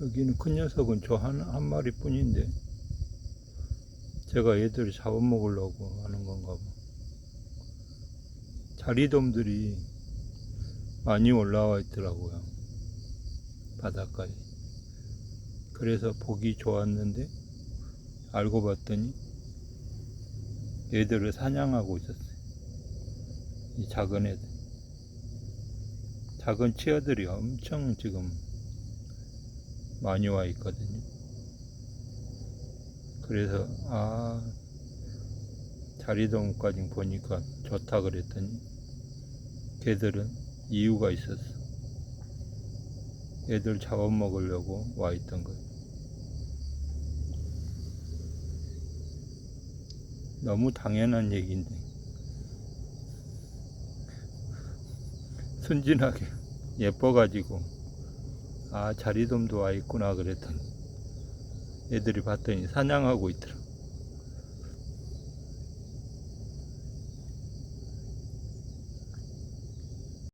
여기는 큰 녀석은 저 한, 한 마리 뿐인데 제가 얘들을 잡아먹으려고 하는 건가 봐. 자리돔들이 많이 올라와 있더라고요. 바닷가에. 그래서 보기 좋았는데 알고 봤더니 얘들을 사냥하고 있었어요. 이 작은 애들. 작은 치어들이 엄청 지금 많이 와 있거든요. 그래서 아 자리돔까지 보니까 좋다 그랬더니 걔들은 이유가 있었어. 애들 잡아먹으려고 와 있던 거예요. 너무 당연한 얘기인데 순진하게 예뻐가지고 아 자리돔도 와 있구나 그랬더니 애들이 봤더니 사냥하고 있더라.